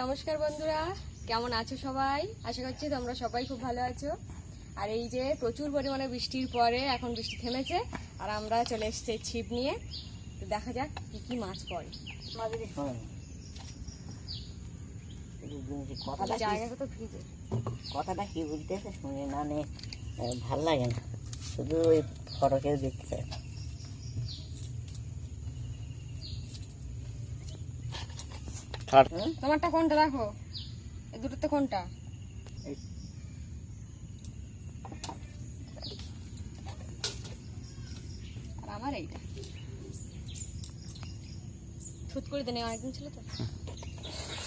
নমস্কার বন্ধুরা কেমন আছো সবাই? আশা করছি তোমরা সবাই খুব ভালো আছো। আর এই যে প্রচুর পরিমাণে বৃষ্টির পরে এখন বৃষ্টি থেমেছে আর আমরা চলে এসেছি ছিপ নিয়ে। তো দেখা যাক কি কি মাছ পড়ে। মাঝে কথাটা কি? জায়গাটা তো ভিজে। কথাটা কি বলতেছে শুনে না ভালো লাগে না। শুধু ওই ফটোকে দেখতে তোমারটা কোনটা দেখো? এই দুটোতে কোনটা? আর আমার এইটা। ছুট করে দেনে অনেকদিন ছিল তো।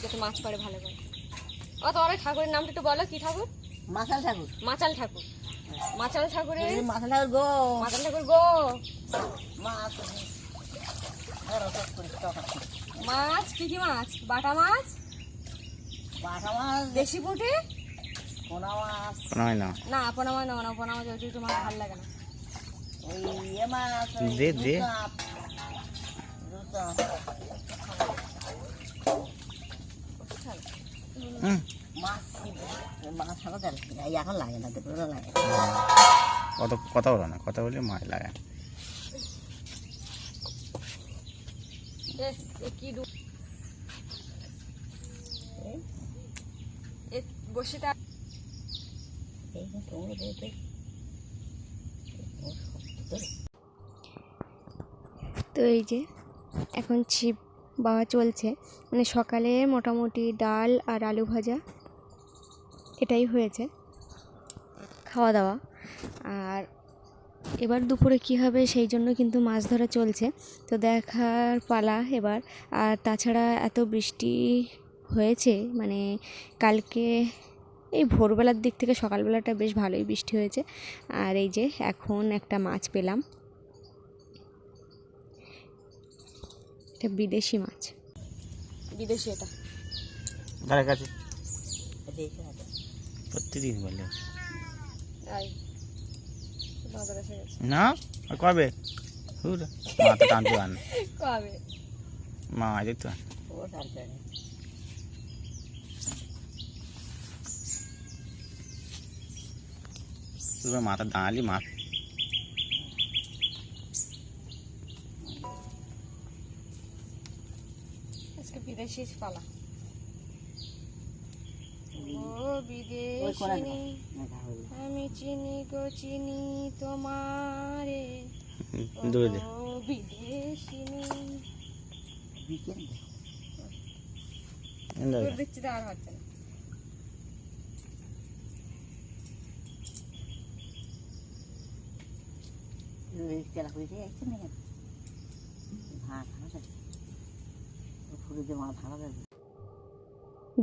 যাতে মাছ পারে ভালো করে। ও তোমার ঠাকুরের নামটা একটু বলো কি ঠাকুর? মাসাল ঠাকুর। মাচাল ঠাকুর। মাচাল ঠাকুরের? এই ঠাকুর গো। মাচাল ঠাকুর গো। মাছ। মাছ কি কি মাছ? বাটা মাছ? বাটা মাছ। দেশি পুঁটি? পোনা মাছ। না। না পোনা মাছ না পোনা মাছ ওই দুটো মাছ ভালো লাগে না। ওই ইয়ে মাছ দে, দে। কত কথা বলো না কথা বলে মাছ লাগে এ, এ তো এই যে, এখন ছিপ বাওয়া চলছে। মানে সকালে মোটামুটি ডাল আর আলু ভাজা, এটাই হয়েছে। খাওয়া দাওয়া। আর এবার দুপুরে কী হবে সেই জন্য কিন্তু মাছ ধরা চলছে। তো দেখার পালা এবার। আর তাছাড়া এত বৃষ্টি হয়েছে মানে কালকে এই ভোরবেলার দিক থেকে সকালবেলাটা বেশ ভালোই বৃষ্টি হয়েছে। আর এই যে এখন একটা মাছ পেলাম। এটা বিদেশি মাছ। বিদেশি এটা। কাছে। প্রতিদিন বললে না আর কবে হুর মা তো টানতে আন কবে মা আজ তো আন ও সরকারি তুই মাথা দাঁড়ালি মাছ আজকে বিদেশি পালা ও ওই কোনা বিদেশিনী আমি চিনি গো চিনি তোমারে। ও বিদেশিনী। দেখছি আর হচ্ছে না কেলা হয়েছে একটু না। কেন হ্যাঁ ভালো যাবে ফুলে দিয়ে মাছ ভালো যাবে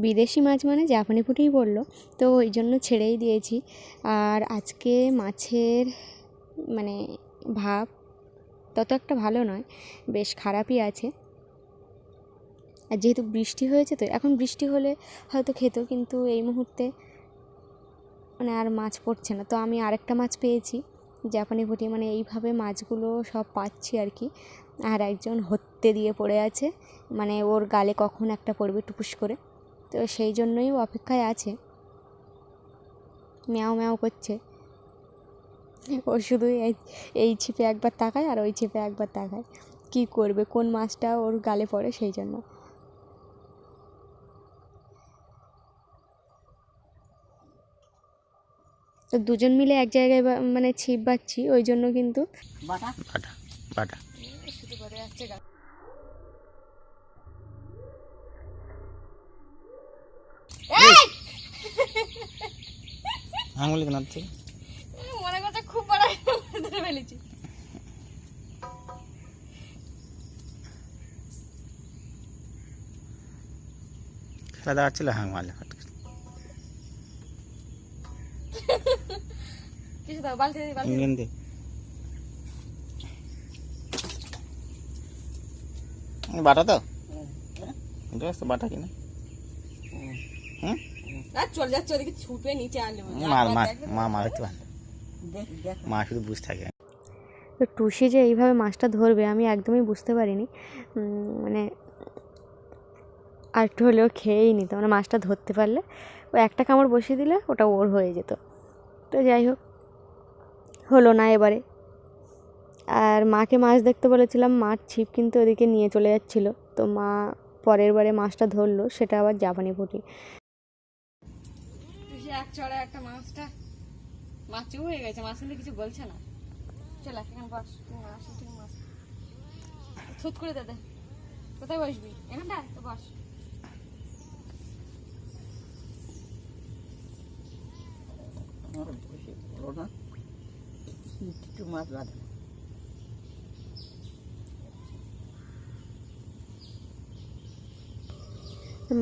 বিদেশি মাছ মানে জাপানি পুঁটিই পড়ল। তো ওই জন্য ছেড়েই দিয়েছি। আর আজকে মাছের মানে ভাব তত একটা ভালো নয়, বেশ খারাপই আছে। আর যেহেতু বৃষ্টি হয়েছে তো, এখন বৃষ্টি হলে হয়তো খেত কিন্তু এই মুহূর্তে মানে আর মাছ পড়ছে না। তো আমি আরেকটা মাছ পেয়েছি, জাপানি পুঁটি মানে এইভাবে মাছগুলো সব পাচ্ছি আর কি। আর একজন হত্যে দিয়ে পড়ে আছে মানে ওর গালে কখন একটা পড়বে টুপুস করে। তো সেই জন্যই অপেক্ষায় আছে। ম্যাও ম্যাও করছে। ও শুধু এই এই ছিপে একবার তাকায় আর ওই ছিপে একবার তাকায়। কি করবে? কোন মাছটা ওর গালে পড়ে সেই জন্য। তো দুজন মিলে এক জায়গায় মানে ছিপ বাচ্ছি ওই জন্য কিন্তু বাটা বাটা বাটা আঙুলি কেন মনে করছে খুব বড় ধরে ফেলেছি। খেলা দেখাচ্ছিল হ্যাঁ মারলে কিছু দাও বালতি বালতি বাটা তো? বাটা কিনা? হুম? আর চলে যাচ্ছে ওদিকে ছুটে নিচে আনলে মার মার মা মার দেখ। মা শুধু বুঝ থাকে। তো টুসি যে এইভাবে মাছটা ধরবে আমি একদমই বুঝতে পারিনি। মানে আর একটু হলেও খেয়েই নিত। মানে মাছটা ধরতে পারলে ও একটা কামড় বসিয়ে দিলে ওটা ওর হয়ে যেত। তো যাই হোক হলো না এবারে। আর মাকে মাছ দেখতে বলেছিলাম মাছ ছিপ কিন্তু ওদিকে নিয়ে চলে যাচ্ছিল। তো মা পরের বারে মাছটা ধরলো সেটা আবার জাপানি পুঁটি। এক চড়া একটা মাছটা। মাছও হয়ে গেছে, মাছ কিন্তু কিছু বলছে না। চল এখানে বস মাছ ঠিক মাছ। থুত করে দে দে। কোথায় বসবি? এখানটা তো বস। একটু মাছ বাঁধে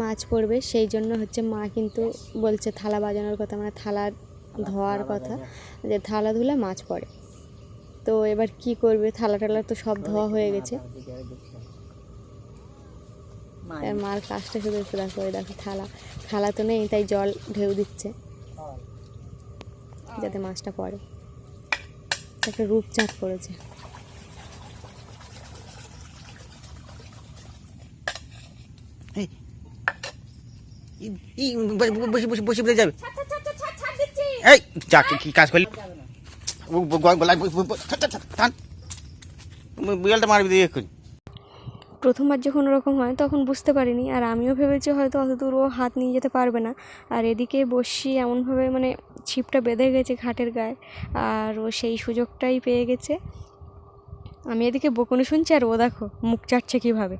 মাছ পড়বে সেই জন্য হচ্ছে মা কিন্তু বলছে থালা বাজানোর কথা মানে থালা ধোয়ার কথা যে থালা ধুলে মাছ পড়ে। তো এবার কি করবে? থালা টালা তো সব ধোয়া হয়ে গেছে। আর মার কাজটা শুধু একটু দেখো ওই দেখো থালা থালা তো নেই তাই জল ঢেউ দিচ্ছে। যাতে মাছটা পড়ে। একটা রূপচাঁদ পড়েছে। ই বসে বসে বসে বসে বসে যাবে। এই যা কি- কাজ করলি গলায় বিড়ালটা মারবি দিয়ে এক্ষুনি। প্রথমবার যখন ওরকম হয় তখন বুঝতে পারিনি আর আমিও ভেবেছি হয়তো অত দূর ও হাত নিয়ে যেতে পারবে না। আর এদিকে বসি এমনভাবে মানে ছিপটা বেঁধে গেছে ঘাটের গায়ে আর ও সেই সুযোগটাই পেয়ে গেছে। আমি এদিকে বকুনি শুনছি আর ও দেখো মুখ চাটছে কীভাবে।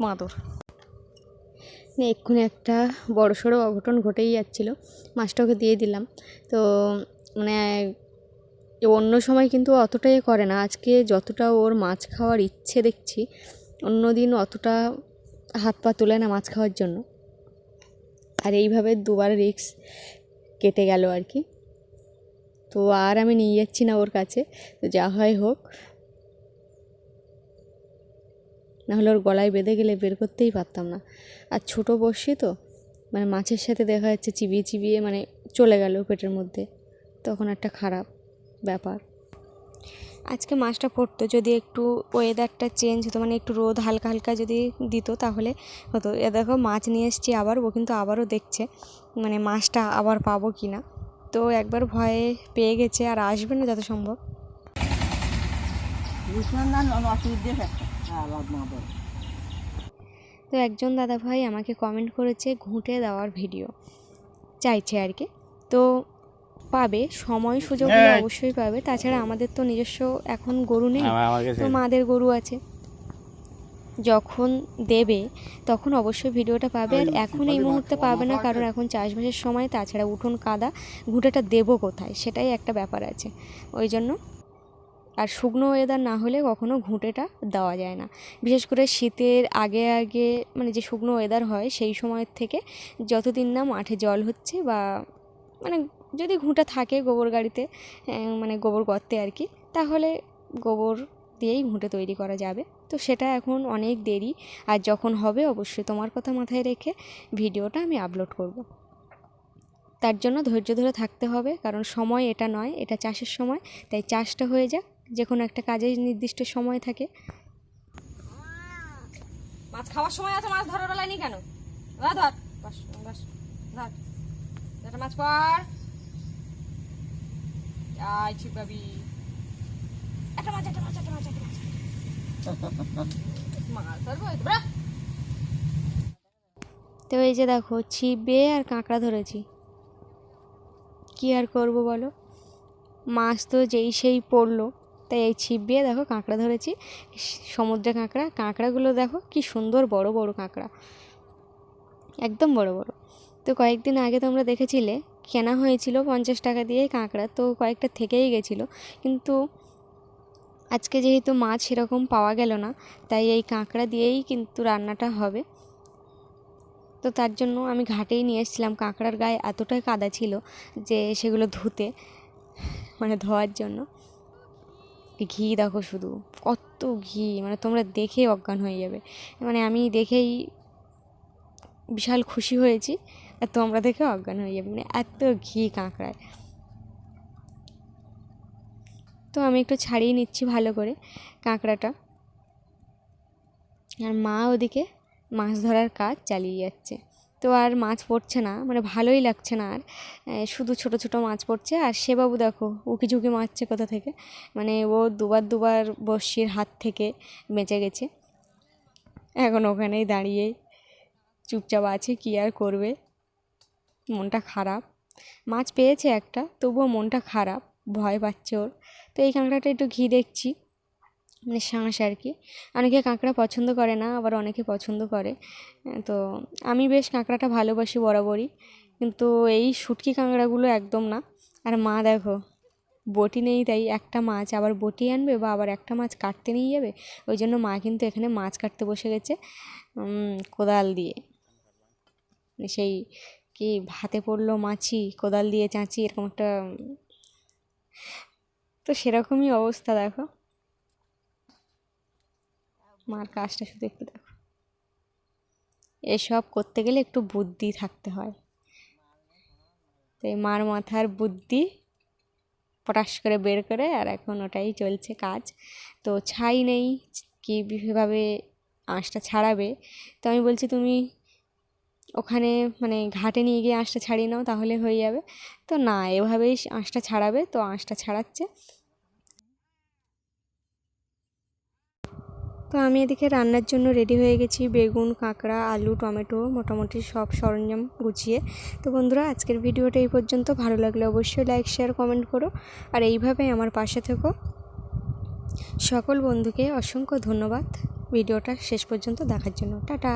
মাদর। এক্ষুনি একটা বড় সড়ো অঘটন ঘটেই যাচ্ছিল। মাছটা ওকে দিয়ে দিলাম। তো মানে অন্য সময় কিন্তু অতটা এ করে না। আজকে যতটা ওর মাছ খাওয়ার ইচ্ছে দেখছি, অন্য দিন অতটা হাত পা তোলে না মাছ খাওয়ার জন্য। আর এইভাবে দুবার রিক্স কেটে গেল আর কি। তো আর আমি নিয়ে যাচ্ছি না ওর কাছে। তো যা হয় হোক নাহলে ওর গলায় বেঁধে গেলে বের করতেই পারতাম না। আর ছোটো বসি তো মানে মাছের সাথে দেখা যাচ্ছে চিবিয়ে চিবিয়ে মানে চলে গেল পেটের মধ্যে। তখন একটা খারাপ ব্যাপার। আজকে মাছটা পড়তো যদি একটু ওয়েদারটা চেঞ্জ হতো মানে একটু রোদ হালকা হালকা যদি দিত তাহলে হতো। এ দেখো মাছ নিয়ে এসেছি আবার ও কিন্তু আবারও দেখছে মানে মাছটা আবার পাবো কি না তো একবার ভয়ে পেয়ে গেছে আর আসবে না যত সম্ভব। হ্যাঁ তো একজন দাদা ভাই আমাকে কমেন্ট করেছে ঘুঁটে দেওয়ার ভিডিও চাইছে আর কি। তো পাবে সময় সুযোগ অবশ্যই পাবে। তাছাড়া আমাদের তো নিজস্ব এখন গরু নেই কাছে তো মাদের গরু আছে। যখন দেবে তখন অবশ্যই ভিডিওটা পাবে। আর এখন এই মুহূর্তে পাবে না কারণ এখন চাষবাসের সময়। তাছাড়া উঠোন কাদা ঘুঁটেটা দেবো কোথায়? সেটাই একটা ব্যাপার আছে। ওই জন্য আর শুকনো ওয়েদার না হলে কখনো ঘুঁটেটা দেওয়া যায় না। বিশেষ করে শীতের আগে আগে মানে যে শুকনো ওয়েদার হয় সেই সময়ের থেকে যতদিন না মাঠে জল হচ্ছে বা মানে যদি ঘুঁটা থাকে গোবর গাড়িতে মানে গোবর গর্তে আর কি, তাহলে গোবর দিয়েই ঘুঁটে তৈরি করা যাবে। তো সেটা এখন অনেক দেরি আর যখন হবে অবশ্যই তোমার কথা মাথায় রেখে ভিডিওটা আমি আপলোড করব। তার জন্য ধৈর্য ধরে থাকতে হবে কারণ সময় এটা নয়, এটা চাষের সময়, তাই চাষটা হয়ে যাক। যে কোনো একটা কাজের নির্দিষ্ট সময় থাকে। মাছ খাওয়ার সময় আছে মাছ ধরার বেলায় নি কেন? ধর ধর বস বস ধর। একটা মাছ পর আয় একটা মাছ একটা মাছ একটা মাছ একটা মাছ। মাছ ধরবো তো, তো এই যে দেখো ছিপে আর কাঁকড়া ধরেছি। কি আর করব বলো? মাছ তো যেই সেই পড়ল। তাই এই ছিপ দিয়ে দেখো কাঁকড়া ধরেছি। সমুদ্রে কাঁকড়া, কাঁকড়াগুলো দেখো কি সুন্দর বড় বড় কাঁকড়া। একদম বড় বড়। তো কয়েকদিন আগে তোমরা দেখেছিলে, কেনা হয়েছিল পঞ্চাশ টাকা দিয়ে কাঁকড়া, তো কয়েকটা থেকেই গেছিল। কিন্তু আজকে যেহেতু মাছ সেরকম পাওয়া গেল না, তাই এই কাঁকড়া দিয়েই কিন্তু রান্নাটা হবে। তো তার জন্য আমি ঘাটেই নিয়ে এসেছিলাম। কাঁকড়ার গায়ে এতটাই কাদা ছিল যে সেগুলো ধুতে মানে ধোয়ার জন্য। ঘি দেখো শুধু, কত ঘি মানে তোমরা দেখে অজ্ঞান হয়ে যাবে। মানে আমি দেখেই বিশাল খুশি হয়েছি, আর তোমরা দেখে অজ্ঞান হয়ে যাবে মানে এত ঘি কাঁকড়ায়। তো আমি একটু ছাড়িয়ে নিচ্ছি ভালো করে কাঁকড়াটা। আর মা ওদিকে মাছ ধরার কাজ চালিয়ে যাচ্ছে। তো আর মাছ পড়ছে না মানে ভালোই লাগছে না আর। শুধু ছোট ছোট মাছ পড়ছে। আর সে বাবু দেখো, উকি ঝুঁকি মারছে কোথা থেকে? মানে ও দুবার দুবার বড়শির হাত থেকে বেঁচে গেছে। এখন ওখানেই দাঁড়িয়ে চুপচাপ আছে, কী আর করবে? মনটা খারাপ। মাছ পেয়েছে একটা, তবুও মনটা খারাপ, ভয় পাচ্ছে ওর। তো এই কাঁকড়াটা একটু ঘি দেখছি। মানে শাঁস আর কি। অনেকে কাঁকড়া পছন্দ করে না, আবার অনেকে পছন্দ করে। তো আমি বেশ কাঁকড়াটা ভালোবাসি বরাবরই। কিন্তু এই শুটকি কাঁকড়াগুলো একদম না। আর মা দেখো, বটি নেই তাই একটা মাছ আবার বটি আনবে বা আবার একটা মাছ কাটতে নিয়ে যাবে। ওই জন্য মা কিন্তু এখানে মাছ কাটতে বসে গেছে কোদাল দিয়ে। সেই কি ভাতে পড়ল মাছি, কোদাল দিয়ে চাঁচি, এরকম একটা তো সেরকমই অবস্থা দেখো। মার কাজটা শুধু একটু দেখো। এসব করতে গেলে একটু বুদ্ধি থাকতে হয়। তো মার মাথার বুদ্ধি পটাশ করে বের করে আর এখন ওটাই চলছে কাজ। তো ছাই নেই কীভাবে আঁশটা ছাড়াবে? তো আমি বলছি, তুমি ওখানে মানে ঘাটে নিয়ে গিয়ে আঁশটা ছাড়িয়ে নাও, তাহলে হয়ে যাবে। তো না, এভাবেই আঁশটা ছাড়াবে। তো আঁশটা ছাড়াচ্ছে। তো আমি এদিকে রান্নার জন্য রেডি হয়ে গেছি বেগুন, কাঁকড়া, আলু, টমেটো, মোটামুটি সব সরঞ্জাম গুছিয়ে। তো বন্ধুরা, আজকের ভিডিওটা এই পর্যন্ত। ভালো লাগলে অবশ্যই লাইক শেয়ার কমেন্ট করো। আর এইভাবে আমার পাশে থেকো। সকল বন্ধুকে অসংখ্য ধন্যবাদ। ভিডিওটা শেষ পর্যন্ত দেখার জন্য। টাটা!